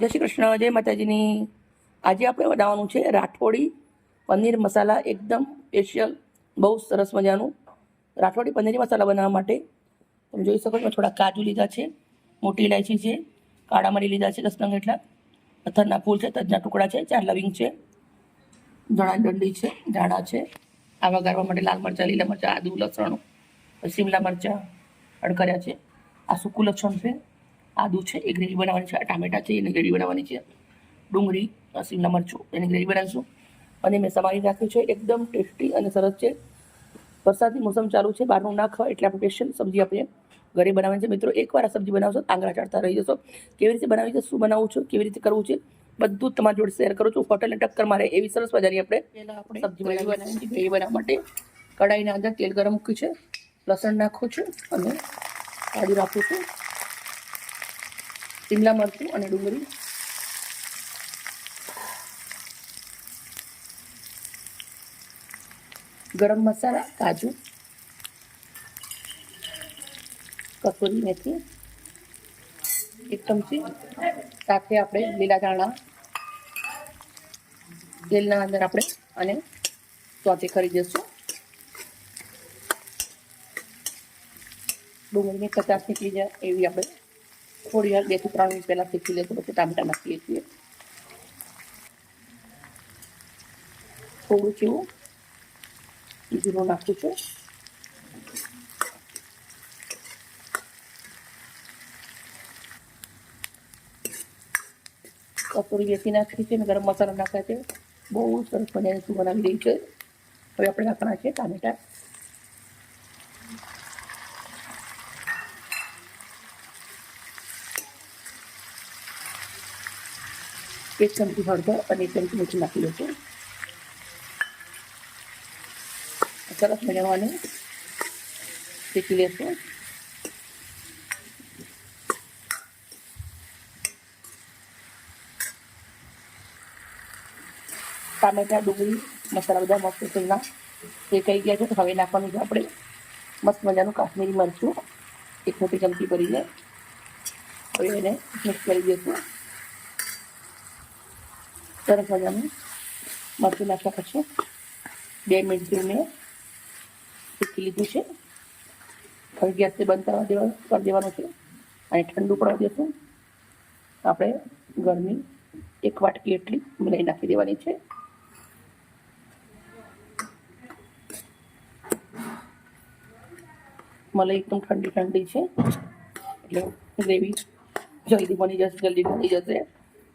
જય શ્રી કૃષ્ણ, જય માતાજીની. આજે આપણે બનાવવાનું છે રાઠોડી પનીર મસાલા એકદમ સ્પેશિયલ બહુ સરસ મજાનું. રાઠોડી પનીર મસાલા બનાવવા માટે તમે જોઈ શકો છો થોડા કાજુ લીધા છે, મોટી ઇલાયચી છે, કાળા મરી લીધા છે દસ નંગ એટલા. પથ્થરના ફૂલ છે, તજના ટુકડા છે, ચાર લવિંગ છે, ધણા દંડી છે, ધાણા છે. આવા વઘારવા માટે લાલ મરચાં, લીલા મરચાં, આદુ લસણ શિમલા મરચાં અડકર્યા છે. આ સૂકું લસણ છે. આદુ છે એ ગ્રેવી બનાવવાની છે આ ટામેટા છે એની ગ્રેવી બનાવવાની છે. ડુંગળી શિમલા મરચું એની ગ્રેવી બનાવીશું. અને મેં સમારી રાખ્યું છે એકદમ ટેસ્ટી અને સરસ છે. વરસાદની મોસમ ચાલુ છે બહારનું ના ખવાય એટલે આપણે સ્પેશિયલ સબ્જી આપણે ઘરે બનાવવાની છે. મિત્રો એકવાર આ સબ્જી બનાવશો આંગળા ચાટતા રહી જશો. કેવી રીતે બનાવી છે શું બનાવવું છું કેવી રીતે કરવું છે બધું જ તમારી જોડે શેર કરું છું. હોટલને ટક્કર મારે એવી સરસ મજાની આપણે પહેલાં આપણે સબ્જી બનાવી છે. ગ્રેવી બનાવવા માટે કઢાઈના અંદર તેલ ગરમ મૂક્યું છે લસણ નાખું છું અને કાજુ રાખું છું. શિમલા મરચું અને ડુંગળી ગરમ મસાલા કાજુ કસૂરી મેથી એક ચમચી સાથે આપણે લીલા ધાણા તેલના અંદર આપણે અને સ્વાદે કરી દઈશું ડુંગળીની કચાશ નીકળી જાય એવી આપણે થોડી વાર બેથી ત્રણ મિનિટ પહેલાં શીખી લેશું પછી ટામેટા નાખીએ છીએ થોડું જેવું જીરું નાખું છું કપૂરી બેસી નાખી છે અને ગરમ મસાલા નાખ્યા છે બહુ સરસ મજાની શું બનાવી રહી છે હવે આપણે નાખવાના છે ટામેટા એક ચમચી હળદર અને એક ચમચી મીઠું નાખી લઈશું સરસ આને શીખી લેશું. ટામેટા, ડુંગળી, મસાલા બધા મસ્ત તેલના કઈ ગયા છે તો હવે નાખવાનું છે આપણે મસ્ત મજાનું કાશ્મીરી મરચું. એક મોટી ચમચી ભરીને હવે એને મિક્સ કરી દઈશું. સરસ મજાનું મરચું નાખ્યા પછી બે મિનિટ મેં શીખી લીધું છે. હવે ગેસને બંધ કરવા દેવા કરી દેવાનું છે. અને ઠંડુ પડવા દેશું. આપણે ગરમી એક વાટકી એટલી મલાઈ નાખી દેવાની છે. મલાઈ એકદમ ઠંડી ઠંડી છે. એટલે ગ્રેવી જલ્દી બની જશે, જલ્દી બની જશે.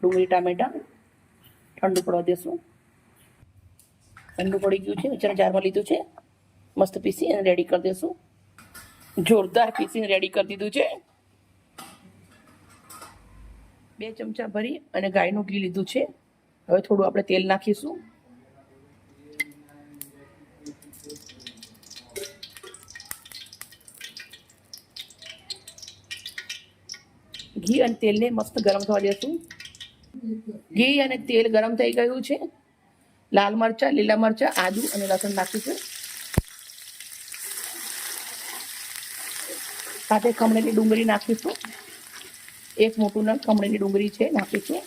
ડુંગળી, ટામેટા ઠંડુ પડવા દેશું. ઠંડુ પડી ગયું છે. મિક્સર જારમાં લીધું છે. મસ્ત પીસી અને રેડી કરી દેશું. જોરદાર પીસીને રેડી કરી દીધું છે. બે ચમચા ભરી અને ગાયનું ઘી લીધું છે. હવે થોડું આપણે તેલ નાખીશું. ઘી અને તેલને મસ્ત ગરમ થવા દેશું. ઘી અને તેલ ગરમ થઈ ગયું છે. લાલ મરચાં, લીલા મરચાં, આદુ અને લસણ નાખીશું. સાથે ખમણેલી ડુંગળી નાખીશું. એક મોટું નળ ખમણેલી ડુંગળી છે, નાખીશું.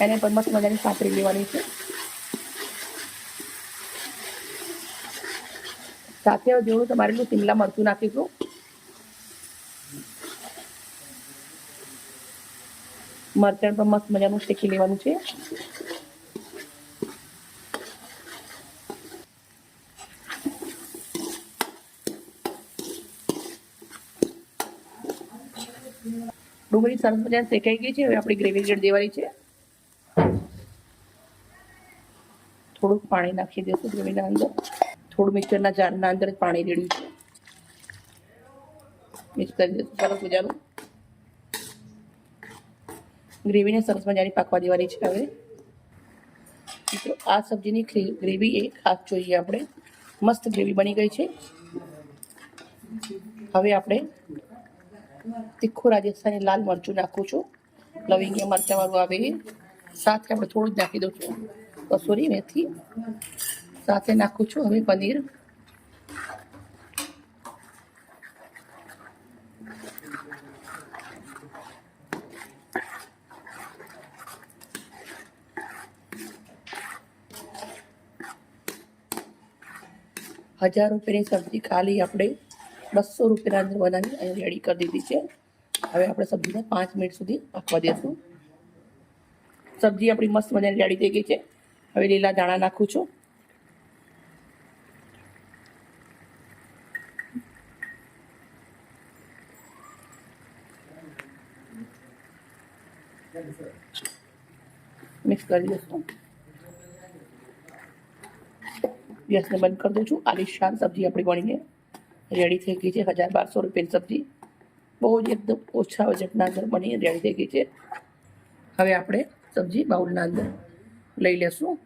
એને પણ મસ્ત મજાની સાંતળી લેવાની છે. સાથે જેવું તમારે શિમલા મરચું નાખીશું. મરચાં પણ મસ્ત મજાનું શેકી લેવાનું છે. ડુંગળી સરસ મજા શેકાઈ ગઈ છે. હવે આપણી ગ્રેવી રેડ દેવાની છે. થોડુંક પાણી નાખી દેશું ગ્રેવીના અંદર. થોડું મિક્સરના જારના અંદર પાણી રેડ્યું છે. મિક્સ કરી દેશું. સરસ મજાનું. ગ્રેવીને સરસ મજાની પાકવા દેવાની છે હવે. મિત્રો, આ સબ્જીની ગ્રેવી એ ખાસ જોઈએ આપણે. મસ્ત ગ્રેવી બની ગઈ છે. હવે આપણે તીખું રાજસ્થાની લાલ મરચું નાખું છું. લવિંગી મરચાંવાળું આવે. સાથે આપણે થોડું જ નાખી દઉં છું. કસૂરી મેથી સાથે નાખું છું. હવે પનીર. હજાર રૂપિયાની સબ્જી ખાલી આપણે બસો રૂપિયાના અંદર બનાવી અહીંયા રેડી કરી દીધી છે. હવે આપણે સબ્જીને પાંચ મિનિટ સુધી પાકવા દઈશું સબ્જી આપણી મસ્ત મજાની રેડી થઈ ગઈ છે. હવે લીલા દાણા નાખું છું. મિક્સ કરી દઈશું. ગેસને બંધ કરી દઉં છું. આલિશાન સબ્જી આપણી બનીને રેડી થઈ ગઈ છે. હજાર બારસો રૂપિયાની સબ્જી. બહુ જ એકદમ ઓછા બજેટના અંદર બની રેડી થઈ ગઈ છે. હવે આપણે સબ્જી બાઉલના અંદર લઈ લેશું.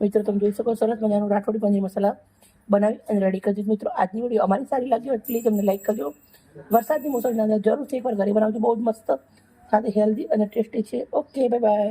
મિત્રો, તમે જોઈ શકો સરસ મજાનું રાઠોડી પનીર મસાલા. બનાવી અને રેડી કરી મિત્રો, આજની વીડિયો અમારી સારી લાગી હોય પ્લીઝ અમને લાઈક કરજો. વરસાદની મોસમના અંદર જરૂરથી એકવાર ઘરે બનાવજો. બહુ જ મસ્ત, સાથે હેલ્ધી અને ટેસ્ટી છે. Okay bye bye